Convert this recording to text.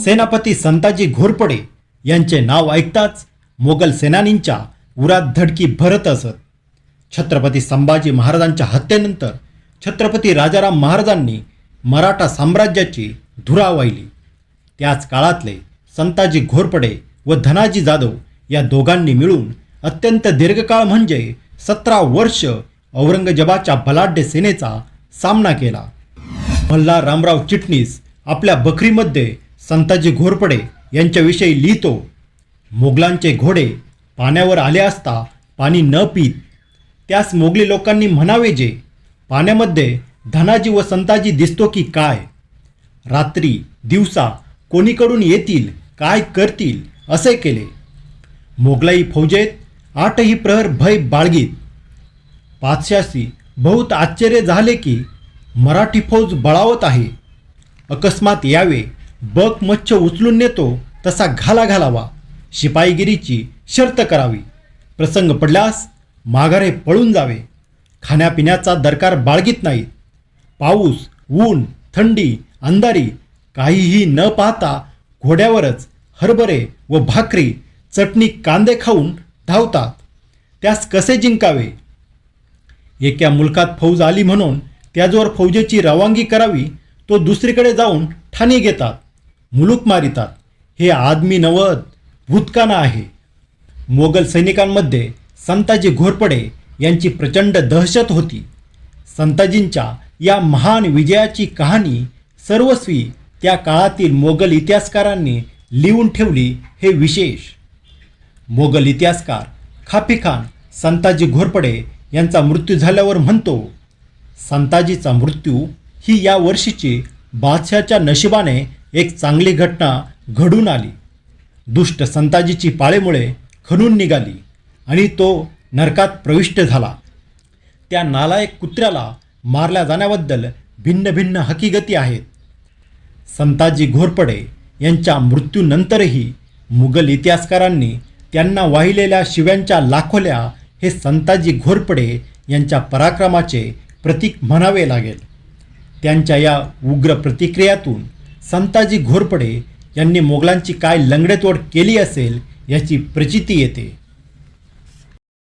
सेनापती संताजी घोरपडे यांचे नाव ऐकताच मोगल सेनानींच्या उरात धडकी भरत असत. छत्रपती संभाजी महाराजांच्या हत्येनंतर छत्रपती राजाराम महाराजांनी मराठा साम्राज्याची धुरा वाहिली. त्याच काळातले संताजी घोरपडे व धनाजी जाधव या दोघांनी मिळून अत्यंत दीर्घकाळ म्हणजे सतरा वर्ष औरंगजेबाच्या बलाढ्य सेनेचा सामना केला. मल्हार रामराव चिटणीस आपल्या बकरीमध्ये संताजी घोरपडे यांच्याविषयी लिहितो. मोगलांचे घोडे पाण्यावर आले असता पाणी न पीत त्यास मोगली लोकांनी म्हणावे जे पाण्यामध्ये धनाजी व संताजी दिसतो की काय? रात्री दिवसा कोणीकडून येतील काय करतील असे केले. मोगलाई फौजेत आठही प्रहर भय बाळगीत. पाचशासी बहुत आश्चर्य झाले की मराठी फौज बळावत आहे. अकस्मात यावे बक मच्छ उचलून नेतो तसा घाला घालावा. शिपाईगिरीची शर्त करावी. प्रसंग पडल्यास माघारे पळून जावे. खाण्यापिण्याचा दरकार बाळगीत नाहीत. पाऊस ऊन थंडी अंधारी काहीही न पाहता घोड्यावरच हरभरे व भाकरी चटणी कांदे खाऊन धावतात. त्यास कसे जिंकावे? एका मुलकात फौज आली म्हणून त्याजवर फौजेची रवानगी करावी तो दुसरीकडे जाऊन ठाणी घेतात. मुलूक मारितात. हे आदमी नवद भूतकाना आहे. मोगल सैनिकांमध्ये संताजी घोरपडे यांची प्रचंड दहशत होती. संताजींच्या या महान विजयाची कहाणी सर्वस्वी त्या काळातील मोगल इतिहासकारांनी लिहून ठेवली हे विशेष. मोगल इतिहासकार खाफी खान संताजी घोरपडे यांचा मृत्यू झाल्यावर म्हणतो संताजीचा मृत्यू ही या वर्षीची बादशाच्या नशिबाने एक चांगली घटना घडून आली. दुष्ट संताजीची पाळेमुळे खणून निघाली आणि तो नरकात प्रविष्ट झाला. त्या नालायक कुत्र्याला मारल्या जाण्याबद्दल भिन्न भिन्न हकीगती आहेत. संताजी घोरपडे यांच्या मृत्यूनंतरही मुघल इतिहासकारांनी त्यांना वाहिलेल्या शिव्यांच्या लाखोल्या हे संताजी घोरपडे यांच्या पराक्रमाचे प्रतीक म्हणावे लागेल. त्यांच्या या उग्र प्रतिक्रियातून संताजी घोरपडे यांनी मोगलांची काय लंगडेतोड केली असेल याची प्रचिती येते.